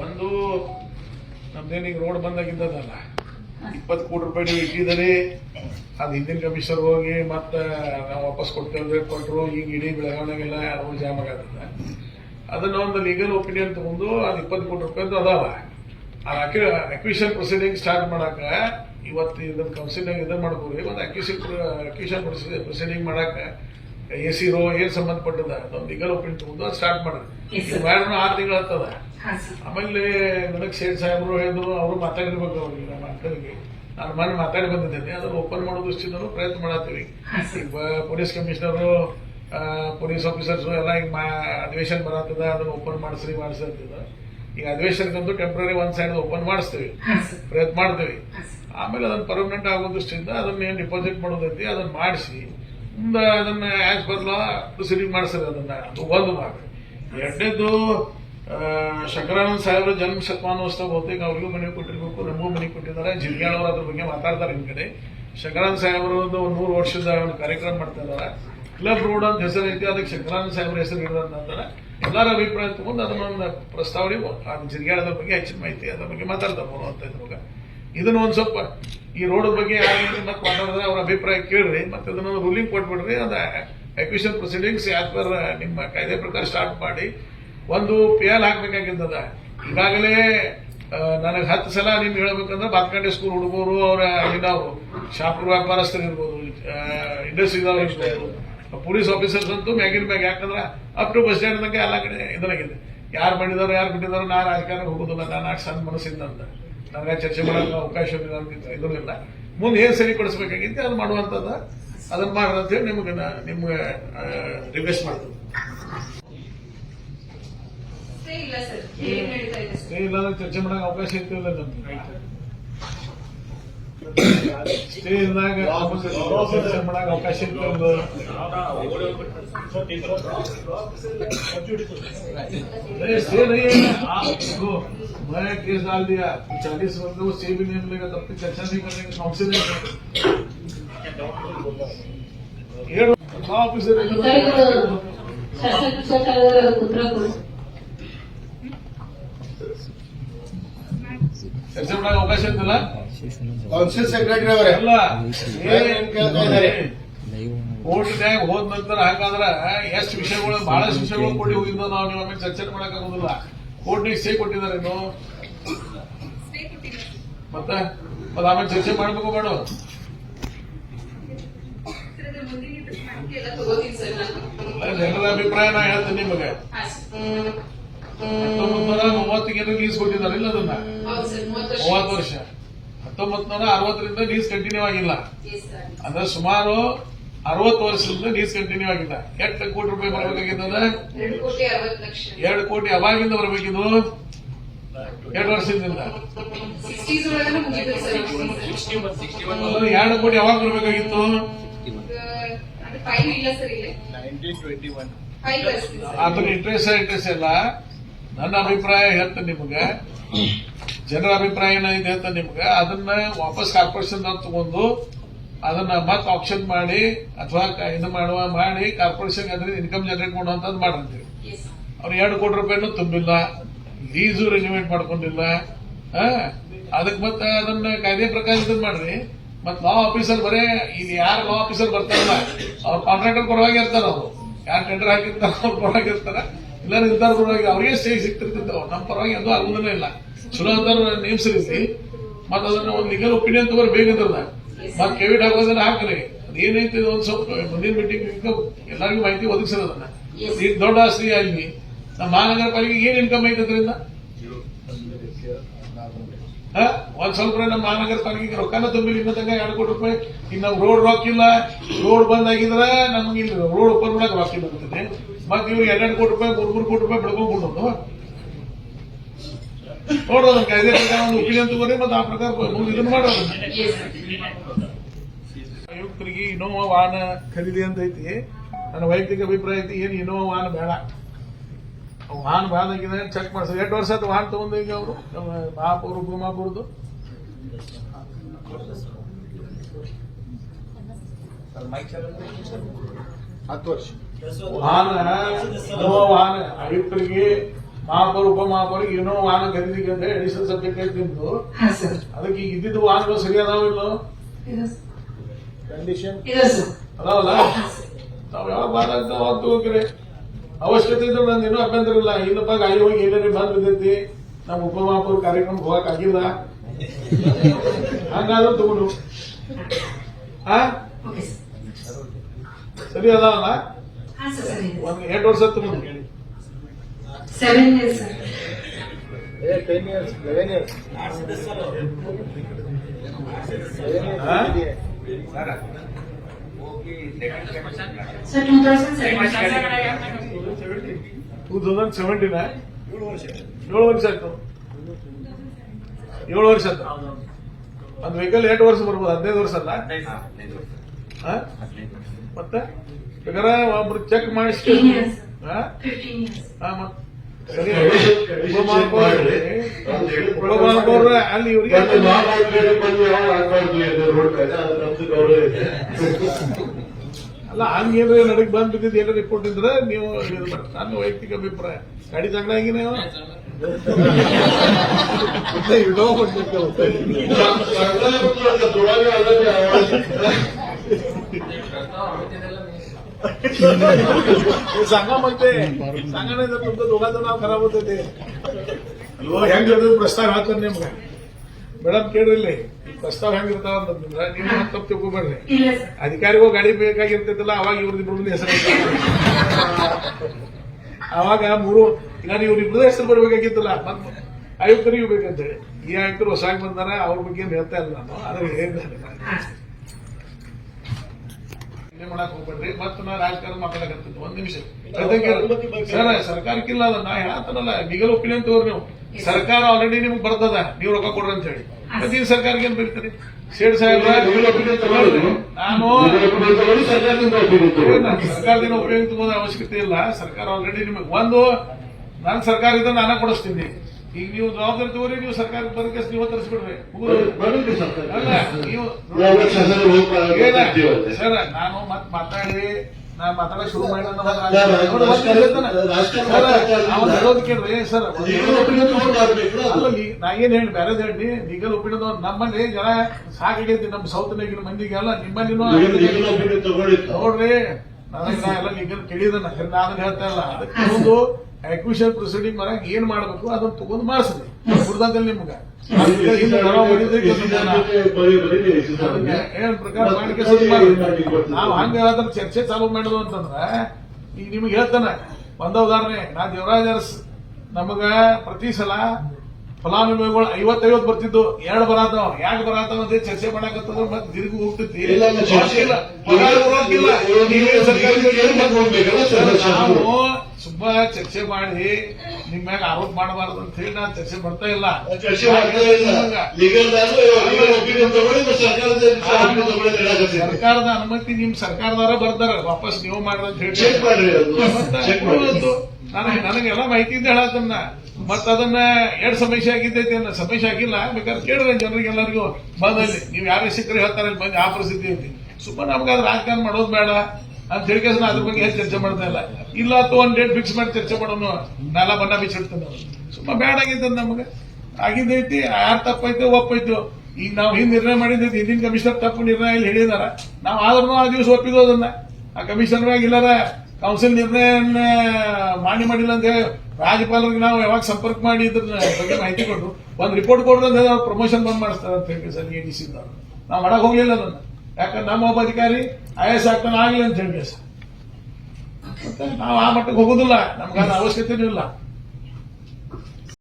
ಒಂದು ನಮ್ದೇನೀಗ ರೋಡ್ ಬಂದಾಗಿದ್ದದಲ್ಲ? ಇಪ್ಪತ್ತು ಕೋಟಿ ರೂಪಾಯಿ ಇಟ್ಟಿದ್ದಾರೆ ಅದು ಹಿಂದಿನ ಕಮಿಷನರ್ ಹೋಗಿ ಮತ್ತೆ ನಾವು ವಾಪಸ್ ಕೊಡ್ತೇವೆ ಕೊಟ್ಟರು ಈಗ ಇಡೀ ಬೆಳಗಾವಣೆಗೆಲ್ಲ ಯಾರು ಜಾಮ್ ಆಗತ್ತದ ಅದನ್ನ ಒಂದು ಲೀಗಲ್ ಒಪಿನಿಯನ್ ತಗೊಂಡು ಅದು ಇಪ್ಪತ್ತು ಕೋಟಿ ರೂಪಾಯಿ ಅದಾವ. ಅಕ್ವಿಷನ್ ಪ್ರೊಸೀಡಿಂಗ್ ಸ್ಟಾರ್ಟ್ ಮಾಡಾಕ ಇವತ್ತು ಇದನ್ನ ಕೌನ್ಸಿಲ್ನಾಗ ಇದನ್ನ ಮಾಡ್ಬೋದು ಒಂದು ಅಕ್ವಿಷನ್ ಅಕ್ವಿಷನ್ ಪ್ರೊಸೀಡಿಂಗ್ ಮಾಡಾಕ ಎ ಸಿ ರೋ ಏನ್ ಸಂಬಂಧಪಟ್ಟದ? ಅದೊಂದು ಲೀಗಲ್ ಒಪಿನಿಯನ್ ತಗೊಂಡು ಅದು ಸ್ಟಾರ್ಟ್ ಮಾಡಿದ್ರು ಮಾಡಿದ್ವಿ. ಮೇಡಮ್ ಆರು ತಿಂಗಳು ಆಗ್ತದ. ಆಮೇಲೆ ನನಗೆ ಸೇಠ್ ಸಾಹೇಬರು ಹೇಳಿದ್ರು ಅವರು ಮಾತಾಡಿರ್ಬೇಕು ಅವ್ರಿಗೆ ನಮ್ಮ ಅಂಕಲ್ಗೆ. ನಾನು ಮನೆ ಮಾತಾಡಿ ಬಂದಿದ್ದೇನೆ ಅದನ್ನು ಓಪನ್ ಮಾಡೋ ದೃಷ್ಟಿಯಿಂದ ಪ್ರಯತ್ನ ಮಾಡತ್ತೀವಿ. ಪೊಲೀಸ್ ಕಮಿಷನರು ಪೊಲೀಸ್ ಆಫೀಸರ್ಸ್ ಎಲ್ಲ ಈಗ ಮಾ ಅಧಿವೇಶನ ಬರತ್ತದ ಅದನ್ನು ಓಪನ್ ಮಾಡಿಸ್ರಿ ಮಾಡಿಸಿ ಅಂತಿದ್ದ ಈಗ ಅಧಿವೇಶನಕ್ಕಂತೂ ಟೆಂಪ್ರರಿ ಒಂದ್ ಸೈಡ್ ಓಪನ್ ಮಾಡಿಸ್ತೀವಿ. ಪ್ರಯತ್ನ ಮಾಡ್ತೀವಿ. ಆಮೇಲೆ ಅದನ್ನ ಪರ್ಮನೆಂಟ್ ಆಗೋ ದೃಷ್ಟಿಯಿಂದ ಅದನ್ನ ಏನು ಡಿಪಾಸಿಟ್ ಮಾಡೋದೈತಿ ಅದನ್ನ ಮಾಡಿಸಿ ಮುಂದೆ ಅದನ್ನ ಆಸ್ ಪರ್ ಸರಿ ಮಾಡಿಸ್ರಿ ಅದನ್ನ. ಅದು ಒಂದು ಭಾಗ ಎರಡನೇದು ಶಂಕರಾನಂದ ಸಾಹೇಬ್ರ ಜನ್ಮ ಶತಮಾನೋತ್ಸವ ಬಹುತೇಕ ಅವ್ರಿಗೂ ಮನೆ ಕೊಟ್ಟಿರ್ಬೇಕು, ನಮಗೂ ಮನೆ ಕೊಟ್ಟಿದ್ದಾರೆ. ಜಿಲ್ಗಾಳ್ ಅದ್ರ ಬಗ್ಗೆ ಮಾತಾಡ್ತಾರೆ ನಿಮ್ಮ ಕಡೆ. ಶಂಕರಾನಂದ ಸಾಹೇಬರು ಒಂದು ನೂರು ವರ್ಷದ ಒಂದು ಕಾರ್ಯಕ್ರಮ ಮಾಡ್ತಾ ಇದ್ದಾರೆ. ಕ್ಲಬ್ ರೋಡ್ ಅಂತ ಹೆಸರು ಐತಿ, ಅದಕ್ಕೆ ಶಂಕರಾನಂದ ಸಾಹೇಬ್ರ ಹೆಸರು ಇಡೋದಂತಾರೆ ಎಲ್ಲರ ಅಭಿಪ್ರಾಯ ತಗೊಂಡು ಅದನ್ನೊಂದು ಪ್ರಸ್ತಾವನೆ ಆ ಜಿಲ್ಗಾಳದ ಬಗ್ಗೆ ಹೆಚ್ಚಿನ ಮಾಹಿತಿ ಅದ್ರ ಬಗ್ಗೆ ಮಾತಾಡ್ತಾರೆ. ಅಂತ ಇದ್ರಾಗ ಇದನ್ನ ಒಂದು ಸ್ವಲ್ಪ ಈ ರೋಡ್ ಬಗ್ಗೆ ಯಾರು ಮತ್ತೆ ಮಾತಾಡಿದ್ರೆ ಅವ್ರ ಅಭಿಪ್ರಾಯ ಕೇಳ್ರಿ, ಮತ್ತೆ ಅದನ್ನ ರೂಲಿಂಗ್ ಕೊಟ್ಬಿಡ್ರಿ, ಅದ ಅಕ್ವಿಷನ್ ಪ್ರೊಸೀಡಿಂಗ್ಸ್ ಯಾತ್ ಪರ್ ನಿಮ್ಮ ಕಾಯ್ದೆ ಪ್ರಕಾರ ಸ್ಟಾರ್ಟ್ ಮಾಡಿ. ಒಂದು ಪಿ ಎಲ್ ಹಾಕ್ಬೇಕಾಗಿದ್ದದ. ಈಗಾಗಲೇ ನನಗೆ ಹತ್ತು ಸಲ ನಿಮ್ಗೆ ಹೇಳ್ಬೇಕಂದ್ರೆ ಬಾತ್ಕಂಡೆ ಸ್ಕೂಲ್ ಹುಡುಗರು ಅವ್ರ ಅಲ್ಲಿನವರು ಶಾಪುರ ವ್ಯಾಪಾರಸ್ಥರು ಇರ್ಬೋದು ಇಂಡಸ್ಟ್ರಿದವ್ರು ಇರ್ಬೋದು ಪೊಲೀಸ್ ಆಫೀಸರ್ಸ್ ಅಂತೂ ಮ್ಯಾಗಿನ ಮ್ಯಾಗ ಯಾಕಂದ್ರೆ ಅಪ್ ಟು ಬಸ್ ಸ್ಟ್ಯಾಂಡ್ ಎಲ್ಲ ಕಡೆ ಇದ್ರಾಗಿದೆ. ಯಾರು ಮಾಡಿದಾರೋ ಯಾರು ಬಿಟ್ಟಿದಾರೋ, ನಾ ರಾಜಕಾರಣ ಹೋಗೋದಿಲ್ಲ ನಾನು ಸಣ್ಣ ಮನಸ್ಸಿಂದ ಅಂತ. ನನಗೆ ಚರ್ಚೆ ಮಾಡೋಕೆ ಅವಕಾಶ ಇದ್ರಿಲ್ಲ ಮುಂದೆ ಏನ್ ಸರಿಪಡಿಸ್ಬೇಕಾಗಿತ್ತು ಅದು ಮಾಡುವಂಥದ್ದು ಅದನ್ನ ಹೇಳಿ ನಿಮಗೆ ನಿಮ್ಗೆ ರಿಕ್ವೆಸ್ಟ್ ಮಾಡ್ತೀನಿ. ಸ್ಟೇ ಇಲ್ಲ ಚರ್ಚೆ ಮಾಡೋಕೆ ಅವಕಾಶ ಇರ್ತಿಲ್ಲ ನಮ್ಗೆ. ಸ್ಟೇ ಇಲ್ದಾಗ ಚರ್ಚೆ ಮಾಡಕ್ಕೆ ಅವಕಾಶ ಇರ್ತಿಲ್ಲ नहीं स्टे नहीं है आप देखो मैं केस डाल दिया चालीस बंदे को स्टे भी नहीं मिलेगा तब तक चर्चा नहीं करेंगे काउंसिल ಆಫೀಸರ್ ಅಧಿಕಾರಿಗಳು ಶಾಸಕರ ಉತ್ತರ ಕೊಡು ಚರ್ಚೆ ಮಾಡಕ್ಕೆ ಅವಕಾಶ ಇರ್ತಿಲ್ಲ ಕೌನ್ಸಿಲ್ ಸೆಕ್ರೆಟರಿ ಅವರೇ. ಅಲ್ಲ ಏನ್ ಕೇಳ್ತಾ ಇದ್ದಾರೆ? ಕೋರ್ಟ್ನ್ಯಾಗ ಹೋದ ನಂತರ ಹಾಗಾದ್ರೆ ಎಷ್ಟು ವಿಷಯಗಳು ಬಹಳಷ್ಟು ವಿಷಯಗಳು ಕೊಡಿ ಹೋಗಿದ್ದು ನಾವು ನಿಮ್ಮ ಆಮೇಲೆ ಚರ್ಚೆ ಮಾಡಕ್ ಆಗೋದಿಲ್ಲ. ಕೋರ್ಟ್ನಿಗೆ ಸೇ ಕೊಟ್ಟಿದ್ದಾರೆ ಇನ್ನು. ಮತ್ತೆ? ಮತ್ತೆ ಆಮೇಲೆ ಚರ್ಚೆ ಮಾಡ್ಬೇಕು ಬೇಡ ಎಲ್ಲರ ಜನರ ಅಭಿಪ್ರಾಯ ನಾ ಹೇಳ್ತೀನಿ ನಿಮಗೆ. ಹಾಂ ಸರ್ ಹತ್ತೊಂಬತ್ ನೂರ ಮೂವತ್ತಿಗೆ ಲೀಸ್ ಕೊಟ್ಟಿದ್ದಾರೆ ಇಲ್ಲ ಅದನ್ನ? ಹೌದು ಸರ್ ಮೂವತ್ತು ವರ್ಷ. ಮೂವತ್ತು ವರ್ಷ. ಹತ್ತೊಂಬತ್ ನೂರ ಅರವತ್ತರಿಂದ ನೀಸ್ ಕಂಟಿನ್ಯೂ ಆಗಿಲ್ಲ. ಅಂದ್ರೆ ಸುಮಾರು ಅರವತ್ತು ವರ್ಷದಿಂದ ನೀಸ್ ಕಂಟಿನ್ಯೂ ಆಗಿಲ್ಲ. ಎಷ್ಟು ಕೋಟಿ ರೂಪಾಯಿ ಬರಬೇಕಾಗಿದ್ದದ ಎರಡು ಕೋಟಿ ಅವಾಗಿಂದ ಬರಬೇಕಿದ್ದು ಎರಡು ವರ್ಷದಿಂದ. ಎರಡು ಕೋಟಿ ಯಾವಾಗ ಬರಬೇಕಾಗಿತ್ತು? ಅದ್ರ ಇಂಟ್ರೆಸ್ಟ್ ಇಂಟ್ರೆಸ್ಟ್ ಇಲ್ಲ ನನ್ನ ಅಭಿಪ್ರಾಯ ಹೇಳ್ತೇನೆ ನಿಮ್ಗೆ. ಜನರ ಅಭಿಪ್ರಾಯ ಏನಿದೆ ಅಂತ ನಿಮ್ಗೆ ಅದನ್ನ ವಾಪಸ್ ಕಾರ್ಪೊರೇಷನ್ ತಗೊಂಡು ಅದನ್ನ ಮತ್ತೆ ಆಪ್ಷನ್ ಮಾಡಿ ಅಥವಾ ಇದು ಮಾಡುವ ಮಾಡಿ ಕಾರ್ಪೊರೇಷನ್ ಅದ್ರ ಇನ್ಕಮ್ ಜನರೇಟ್ ಮಾಡುವಂತದ್ ಮಾಡಿರ್ತೀವಿ. ಅವ್ರು ಎರಡು ಕೋಟಿ ರೂಪಾಯಿನೂ ತುಂಬಿಲ್ಲ ಲೀಸು ರೆನ್ಯೂವೇಟ್ ಮಾಡ್ಕೊಂಡಿಲ್ಲ ಅದಕ್ಕೆ ಮತ್ತೆ ಅದನ್ನ ಕಾಯ್ದೆ ಪ್ರಕಾರ ಇದನ್ನ ಮಾಡ್ರಿ. ಮತ್ ಲಾ ಆಫೀಸರ್ ಬರೇ ಇಲ್ಲಿ ಯಾರು ಲಾ ಆಫೀಸರ್ ಬರ್ತಾರಲ್ಲ ಅವ್ರ ಕಾಂಟ್ರಾಕ್ಟರ್ ಪರವಾಗಿ ಇರ್ತಾರ ಅವರು. ಯಾರು ಟೆಂಡರ್ ಹಾಕಿರ್ತಾರ ಅವ್ರ ಪರವಾಗಿ ಇರ್ತಾರ. ಇಲ್ಲ ನಿರ್ಧಾರ ಪರವಾಗಿ ಅವ್ರಿಗೆ ಸ್ಟೇ ಸಿಗ್ತಿರ್ತಿದ್ದಾವ ನಮ್ಮ ಪರವಾಗಿ ಅದು ಅಲ್ಲದೇ ಇಲ್ಲ. ಚಲೋ ಅಂತ ನೇಮಿಸಿರ್ತಿ ಮತ್ತೆ ಅದನ್ನ ಒಂದು ಲೀಗಲ್ ಒಪಿನಿಯನ್ ಬೇಗ ಬೇಕಂತದ ಮತ್ತೆ ಕೆವಿಟ್ ಹಾಕೋದನ್ನ ಹಾಕ್ರಿ. ಏನೈತಿ ಒಂದ್ ಸ್ವಲ್ಪ ಮುಂದಿನ ಮೀಟಿಂಗ್ ಎಲ್ಲರಿಗೂ ಮಾಹಿತಿ ಒದಗಿಸೋದು ಅದನ್ನ. ಈಗ ದೊಡ್ಡ ಆಸ್ತಿ ಆಗಿ ನಮ್ಮ ಮಹಾನಗರ ಪಾಲಿಕೆ ಏನ್ ಇನ್ಕಮ್ ಐತೆ ಅದರಿಂದ? ಒಂದ್ ಸ್ವಲ್ಪ ನಮ್ಮ ಮಹಾನಗರ ಪಾಲಿಕೆಗೆ ರೊಕ್ಕನ ತುಂಬಿಲ್ಲ ಇನ್ನ ತಂಗ ಎರಡು ಕೋಟಿ ರೂಪಾಯಿ. ಈಗ ನಮ್ ರೋಡ್ ರಾಕ್ ಇಲ್ಲ. ರೋಡ್ ಬಂದ್ ಆಗಿದ್ರೆ ನಮ್ಗೆ ಇಲ್ಲಿ ರೋಡ್ ಓಪನ್ ಮಾಡಕ್ ರಾಕ್ ಇಲ್ಲ ಮತ್ತೆ ಇವ್ರು ಎರಡೆರಡು ಕೋಟಿ ರೂಪಾಯಿ ಮೂರ್ ಮೂರು ಕೋಟಿ ರೂಪಾಯಿ ಬೆಳ್ಕೊಂಡ್ಬಿಡೋದು ನೋಡೋದು ಕಾಯ್ದೆ ಪ್ರಕಾರ ಒಂದು ಒಪಿನಿಯನ್ ತಗೋರಿ ಮತ್ತೆ ಆ ಪ್ರಕಾರ ಇದನ್ನ ಮಾಡೋದು ಆಯುಕ್ತರಿಗೆ ಇನೋವಾ ವಾಹನ ಖರೀದಿ ಅಂತ ಐತಿ. ನನ್ನ ವೈಯಕ್ತಿಕ ಅಭಿಪ್ರಾಯ ಐತಿ, ಏನು ಇನೋವಾ ವಾಹನ ಬೇಡ. ವಾಹನ ಬಾದಾಗಿದೆ ಚೆಕ್ ಮಾಡಿಸ್ ಎರಡು ವರ್ಷ ಆಯ್ತು ವಾಹನ ತಗೊಂಡು ಈಗ ಅವರು. ಮಹಾಪೌರ ಉಪಮಹಾಪೌರದ್ದು ಹತ್ತು ವರ್ಷ. ವಾಹನ ಇನೋವಾ ವಾಹನ ಆಯುಕ್ತರಿಗೆ ಮಹಾಪೌರ ಉಪಮಹಾಪೌರಿಗೆ ಏನೋ ವಾಹನ ಖರೀದಿಗೆ ಅಂದ್ರೆ ಅಡಿಷನಲ್ ಸಬ್ಜೆಕ್ಟ್ ಐತಿ ನಿಮ್ದು. ಹಾ ಸರ್. ಅದಕ್ಕೆ ಈಗ ಇದ್ದಿದ್ದು ವಾಹನಗಳು ಸರಿ. ಅದಾವ ಇಲ್ಲ ಕಂಡೀಷನ್ ಅದಾವಲ್ಲ? ತಾವ್ ಯಾವಾಗ ಅಂತ ಅವಾಗ ತಗೋಕ್ರಿ ಅವಶ್ಯಕತೆ ಇದ್ರೆ ನಂದು ಏನೂ ಅಭ್ಯಂತರ ಇಲ್ಲ. ಇಲ್ಲಪ್ಪ ಗಾಡಿ ಹೋಗಿ ಏನಾರ ಬಂದ್ ಬಿದ್ದೈತಿ? ನಮ್ಮ ಉಪಮಹಾಪೌರ ಕಾರ್ಯಕ್ರಮಕ್ಕೆ ಹೋಗಕ್ ಆಗಿಲ್ಲ. ಹಂಗಾದ್ರೂ ತಗೊಂಡು. ಹಾ? ಸರ್. ಸರಿ ಅದಾವಲ್ಲ? ಒಂದು ಎಂಟು ವರ್ಷ ತಗೊಂಡು seven years sir? Two thousand two thousand seventeen ಏಳು ವರ್ಷ ಆಯ್ತು. ಏಳು ವರ್ಷ ಆಯ್ತು. ಒಂದು ವೆಹಿಕಲ್ ಎಂಟು ವರ್ಷ ಬರ್ಬೋದು? ಹದಿನೈದು ವರ್ಷ ಅಲ್ಲ? ಹಾ? ಮತ್ತೆ? ಬೇಕಾದ್ರೆ ಒಬ್ರು ಚೆಕ್ ಮಾಡಿಸಿ ಫಿಫ್ಟೀನ್ ಇಯರ್ಸ್ ಹಾ? ಫಿಫ್ಟೀನ್ ಇಯರ್ಸ್ ಹಾ, ಮತ್ತ್ ಅಲ್ಲಿ ಇವ್ರಿಗೆ ಅಲ್ಲ ಹಂಗೇನ್ರ ನಡಕ್ ಬಂದ್ ಬಿದ್ದಿದ್ದು ಏನಾರ ರಿಪೋರ್ಟ್ ಇದ್ರೆ ನೀವು. ನನ್ನ ವೈಯಕ್ತಿಕ ಅಭಿಪ್ರಾಯ. ಗಾಡಿ ಜಗಳ ಆಗಿನ सांगा म्हणते सांगा नाही तर तुमचं दोघांचं नाव खराब होतं ते ಅಲ್ವೋ ಹೆಂಗ್ ಹೇಳಿದ್ರು ಪ್ರಸ್ತಾವ ಹೇಳ್ತಾನೆ ನಿಮ್ಗೆ ಮೇಡಮ್ ಕೇಳ್ರಿ ಇಲ್ಲಿ ಈ ಪ್ರಸ್ತಾವ ಹೆಂಗಿರ್ತಾವ ಅಂತಂದ್ರೆ ನೀವು ಮತ್ತೆ ತಪ್ಪು ತಿಳ್ಕೊಬೇಡ್ರಿ ಇಲ್ಲ ಸರ್ ಅಧಿಕಾರಿಗಳು ಗಾಡಿ ಬೇಕಾಗಿರ್ತೈತಲ್ಲ ಅವಾಗ ಇವ್ರದ್ದು ಹೆಸರು ಅವಾಗ ಮೂರು ಈಗ ನೀವು ಇಬ್ಬರದೇ ಹೆಸರು ಬರ್ಬೇಕಾಗಿತ್ತಲ್ಲ ಮತ್ ಆಯುಕ್ತರಿಗೂ ಬೇಕಂತೇಳಿ ಈ ಆಯುಕ್ತರು ಹೊಸಾಗಿ ಬಂದಾರ ಅವ್ರ ಬಗ್ಗೆ ಏನ್ ಹೇಳ್ತಾ ಇಲ್ಲ ನಾನು ಅದ್ರ ಇದನ್ನೇ ಮಾಡಕ್ ಹೋಗ್ಬೇಡ್ರಿ? ಮತ್ತೆ ನಾ ರಾಜಕಾರಣ ಮಾತಾಡಕತ್ತಿದ್ದು ಒಂದ್ ನಿಮಿಷ. ಸರ್ ಸರ್ಕಾರಕ್ಕಿಲ್ಲ ಅದ ನಾ ಹೇಳತ್ತನಲ್ಲ ಲೀಗಲ್ ಒಪಿನಿಯನ್ ತಗೋರಿ ನೀವು. ಸರ್ಕಾರ ಆಲ್ರೆಡಿ ನಿಮ್ಗೆ ಬರ್ತದ. ನೀವು ರೊಕ್ಕ ಕೊಡ್ರಿ ಅಂತ ಹೇಳಿ. ಮತ್ತೆ ಈ ಸರ್ಕಾರಕ್ಕೆ ಏನ್ ಬರೀತೀರಿ? ಶೇಡ್ ಸಾಹೇಬ್ರ? ನಾನು ಸರ್ಕಾರದಿಂದ ಉಪಯೋಗ ತಗೋದ ಅವಶ್ಯಕತೆ ಇಲ್ಲ. ಸರ್ಕಾರ ಆಲ್ರೆಡಿ ನಿಮಗೆ ಒಂದು ನಾನು ಸರ್ಕಾರದಿಂದ ನಾನ ಕೊಡಿಸ್ತೀನಿ. ಈಗ ನೀವು ಜವಾಬ್ದಾರಿ ತಗೋರಿ ನೀವು ಸರ್ಕಾರ ಬರಕ್ಕೆ ನೀವು ತರಿಸ್ಬಿಡ್ರಿ ಅಲ್ಲ ನೀವು? ಸರ್ ನಾನು ಮತ್ ಮಾತಾಡಿ ನಾ ಮಾತಾಡಕ್ ಶುರು ಮಾಡಿ ಸರ್. ಹೇಳೋದ್ ಕೇಳ್ರಿ ಅಲ್ಲ, ನಾ ಏನ್ ಹೇಳಿ ಬೇರೆ ಹೇಳಿ ಲೀಗಲ್ ಒಪಿನಿಯನ್ ನಮ್ಮಲ್ಲಿ ಜನ ಸಾಕಾಗೈತಿ ನಮ್ಮ ಸೌತ್ ನಾಗಿನ ಮಂದಿಗೆಲ್ಲ ನಿಮ್ಮಲ್ಲಿ ನೋಡ್ರಿ ನಾನು ಎಲ್ಲ ಲೀಗಲ್ ಕೇಳಿದನ ನಾನು ಹೇಳ್ತಾ ಇಲ್ಲ. ಅದಕ್ಕೆ ಅಕ್ವಿಷನ್ ಪ್ರೊಸೀಡಿಂಗ್ ಮಾಡಕ್ ಏನ್ ಮಾಡ್ಬೇಕು ಅದನ್ನ ತಗೊಂಡು ಮಾಡಿಸ್ರಿ ಹುಡ್ದಂತಲ್ಲಿ ನಿಮ್ಗೆ. ನಾವ್ ಏನ್ ಪ್ರಕಾರ ನಾವು ಹಂಗ ಹೇಳದ್ರ ಚರ್ಚೆ ಚಾಲು ಮಾಡುದು ಅಂತಂದ್ರ ಈಗ ನಿಮ್ಗೆ ಹೇಳ್ತಾನೆ ಒಂದ ಉದಾಹರಣೆ ನಾ ದೇವರಾಜ್ ಅರಸ್ ನಮಗ ಪ್ರತಿ ಸಲ ಫಲಾನುಭವಿಗಳು ಐವತ್ತೈವತ್ತು ಬರ್ತಿದ್ದು ಎರಡು ಬರಾತಾವ ಯಾಕೆ ಬರಾತಾವ ಅಂತ ಚರ್ಚೆ ಮಾಡಕತ್ತದ ಮತ್ತೆ ತಿರುಗಿ ಹೋಗ್ತೈತಿ ನಾವು ಸುಮ್ಮಾ ಚರ್ಚೆ ಮಾಡಿ ನಿಮ್ ಮ್ಯಾಗ ಆರೋಪ ಮಾಡಬಾರ್ದು ಅಂತ ಹೇಳಿ ನಾನು ಚರ್ಚೆ ಮಾಡ್ತಾ ಇಲ್ಲ. ಚರ್ಚೆ ಮಾಡ್ತಾ ಸರ್ಕಾರದ ಅನುಮತಿ ನಿಮ್ ಸರ್ಕಾರದವರ ಬರ್ತಾರ. ವಾಪಸ್ ನೀವು ಮಾಡ್ರಿ. ನನಗೆ ನನಗೆಲ್ಲ ಮಾಹಿತಿ ಇದ್ದ ಹೇಳತ್ತನ್ನ ಮತ್ತ ಅದನ್ನ ಎರಡ್ ಸಮಸ್ಯೆ ಆಗಿದ್ದೈತಿ ಅನ್ನ ಸಮಸ್ಯೆ ಆಗಿಲ್ಲ. ಬೇಕಾದ್ರೆ ಕೇಳ್ರಿ ಜನರಿಗೆ ಎಲ್ಲರಿಗೂ ಬಂದಲ್ಲಿ. ನೀವು ಯಾರೇ ಸಿಕ್ಕರೆ ಹೇಳ್ತಾರೆ ಬಂದು ಆ ಪರಿಸ್ಥಿತಿ ಐತಿ. ಸುಮ್ಮನೆ ನಮ್ಗೆ ಅದ್ರ ರಾಜಕಾರಣ ಮಾಡೋದು ಬೇಡ. ಅಂತ ಹೇಳಿ ಕೇಸ್ ಅದ್ರ ಬಗ್ಗೆ ಚರ್ಚೆ ಮಾಡ್ತಾ ಇಲ್ಲ. ಇಲ್ಲ ಅಥವಾ ಒಂದ್ ಡೇಟ್ ಫಿಕ್ಸ್ ಮಾಡಿ ಚರ್ಚೆ ಮಾಡೋನು ನೆಲ ಬಣ್ಣ ಬಿಚ್ಚಿಡ್ತಾನೆ ಸುಮ್ಮ ಬ್ಯಾಡ್ ಆಗಿದ್ದ ನಮ್ಗೆ. ಆಗಿದ್ದೈತಿ ಯಾರು ತಪ್ಪೈತೆ ಒಪ್ಪೈತು. ಈಗ ನಾವು ಹಿಂದ್ ನಿರ್ಣಯ ಮಾಡಿದ್ದೈತಿ ಹಿಂದಿನ ಕಮಿಷನರ್ ತಪ್ಪು ನಿರ್ಣಯ ಇಲ್ಲಿ ಹೇಳಿದಾರ. ನಾವು ಆದ್ರೂ ಆ ದಿವಸ ಒಪ್ಪಿದ್ವು ಅದನ್ನ. ಆ ಕಮಿಷನರ್ ಇಲ್ಲಾರ ಕೌನ್ಸಿಲ್ ನಿರ್ಣಯ ಮಾಡಿ ಮಾಡಿಲ್ಲ ಅಂತ ಹೇಳಿ ರಾಜ್ಯಪಾಲರಿಗೆ ನಾವು ಯಾವಾಗ ಸಂಪರ್ಕ ಮಾಡಿ ಇದ್ರ ಬಗ್ಗೆ ಮಾಹಿತಿ ಕೊಟ್ಟು ಒಂದ್ ರಿಪೋರ್ಟ್ ಕೊಡ್ರಿ ಅವ್ರು ಪ್ರಮೋಷನ್ ಬಂದ್ ಮಾಡಿಸ್ತಾರೆ ಅಂತ ಹೇಳಿ ಸರ್ ಎ ಡಿ ಸಿ ನಾವು ಮಾಡಕ್ ಹೋಗ್ಲಿಲ್ಲ ಅದನ್ನ. ಯಾಕಂದ್ರೆ ನಮ್ಮ ಒಬ್ಬ ಅಧಿಕಾರಿ ಐ ಎಸ್ ಆಗ್ತಾನೆ, ಆಗ್ಲಿ ಅಂತ ಹೇಳಿ ಸರ್ ನಾವು ಆ ಮಟ್ಟಕ್ಕೆ ಹೋಗೋದಿಲ್ಲ. ನಮ್ಗೆ ಅವಶ್ಯಕತೆ ಇಲ್ಲ.